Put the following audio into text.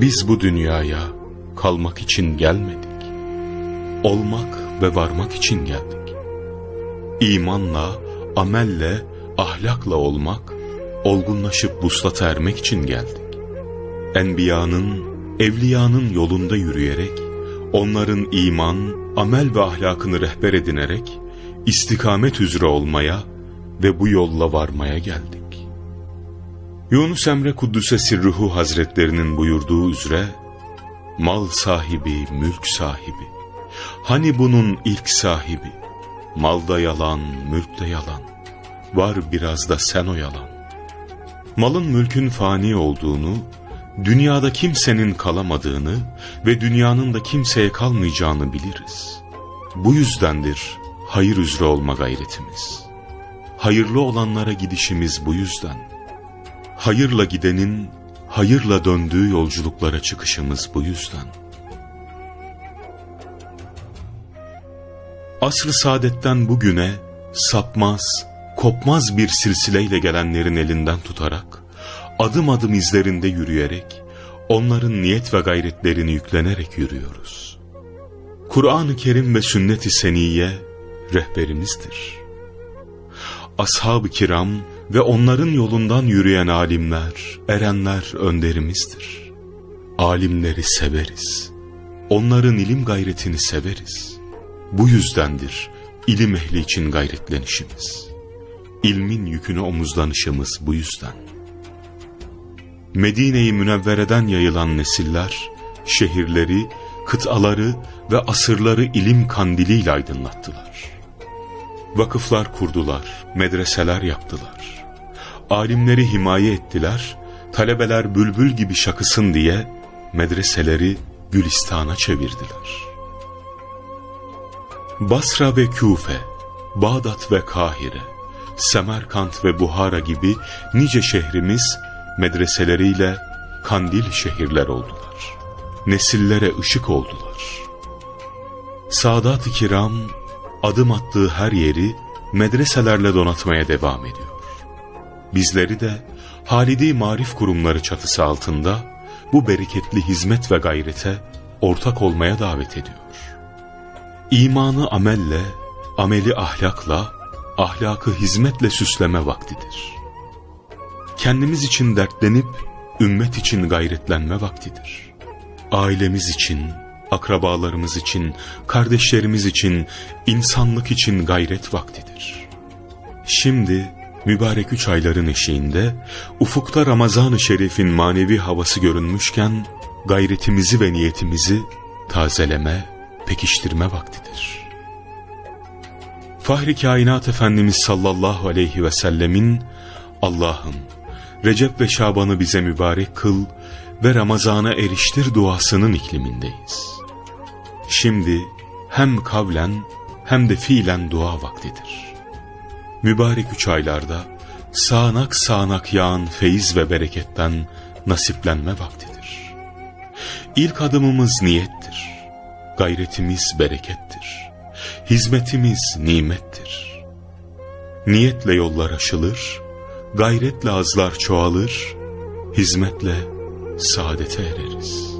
Biz bu dünyaya kalmak için gelmedik. Olmak ve varmak için geldik. İmanla, amelle, ahlakla olmak, olgunlaşıp vuslata ermek için geldik. Enbiyanın, evliyanın yolunda yürüyerek, onların iman, amel ve ahlakını rehber edinerek, istikamet üzere olmaya ve bu yolla varmaya geldik. Yunus Emre Kuddüs'e Sirruhu Hazretlerinin buyurduğu üzere, mal sahibi, mülk sahibi, hani bunun ilk sahibi, malda yalan, mülkte yalan, var biraz da sen o yalan. Malın mülkün fani olduğunu, dünyada kimsenin kalamadığını ve dünyanın da kimseye kalmayacağını biliriz. Bu yüzdendir hayır üzere olma gayretimiz. Hayırlı olanlara gidişimiz bu yüzden. Hayırla gidenin hayırla döndüğü yolculuklara çıkışımız bu yüzden. Asr-ı saadetten bugüne sapmaz, kopmaz bir silsileyle gelenlerin elinden tutarak, adım adım izlerinde yürüyerek, onların niyet ve gayretlerini yüklenerek yürüyoruz. Kur'an-ı Kerim ve sünnet-i seniyye rehberimizdir. Ashab-ı kiram ve onların yolundan yürüyen alimler, erenler önderimizdir. Alimleri severiz. Onların ilim gayretini severiz. Bu yüzdendir ilim ehli için gayretlenişimiz. İlmin yükünü omuzlanışımız bu yüzden. Medine-i Münevvere'den yayılan nesiller, şehirleri, kıtaları ve asırları ilim kandiliyle aydınlattılar. Vakıflar kurdular, medreseler yaptılar. Alimleri himaye ettiler, talebeler bülbül gibi şakısın diye medreseleri Gülistan'a çevirdiler. Basra ve Küfe, Bağdat ve Kahire, Semerkant ve Buhara gibi nice şehrimiz medreseleriyle kandil şehirler oldular. Nesillere ışık oldular. Sadat-ı kiram adım attığı her yeri medreselerle donatmaya devam ediyor. Bizleri de Halidi Marif Kurumları çatısı altında bu bereketli hizmet ve gayrete ortak olmaya davet ediyor. İmanı amelle, ameli ahlakla, ahlakı hizmetle süsleme vaktidir. Kendimiz için dertlenip, ümmet için gayretlenme vaktidir. Ailemiz için, akrabalarımız için, kardeşlerimiz için, insanlık için gayret vaktidir. Şimdi mübarek üç ayların eşiğinde ufukta Ramazan-ı Şerif'in manevi havası görünmüşken gayretimizi ve niyetimizi tazeleme, pekiştirme vaktidir. Fahri Kainat Efendimiz sallallahu aleyhi ve sellemin Allah'ım Recep ve Şaban'ı bize mübarek kıl ve Ramazan'a eriştir duasının iklimindeyiz. Şimdi hem kavlen hem de fiilen dua vaktidir. Mübarek üç aylarda sağanak sağanak yağan feyiz ve bereketten nasiplenme vaktidir. İlk adımımız niyettir. Gayretimiz berekettir. Hizmetimiz nimettir. Niyetle yollar aşılır, gayretle azlar çoğalır, hizmetle saadete ereriz.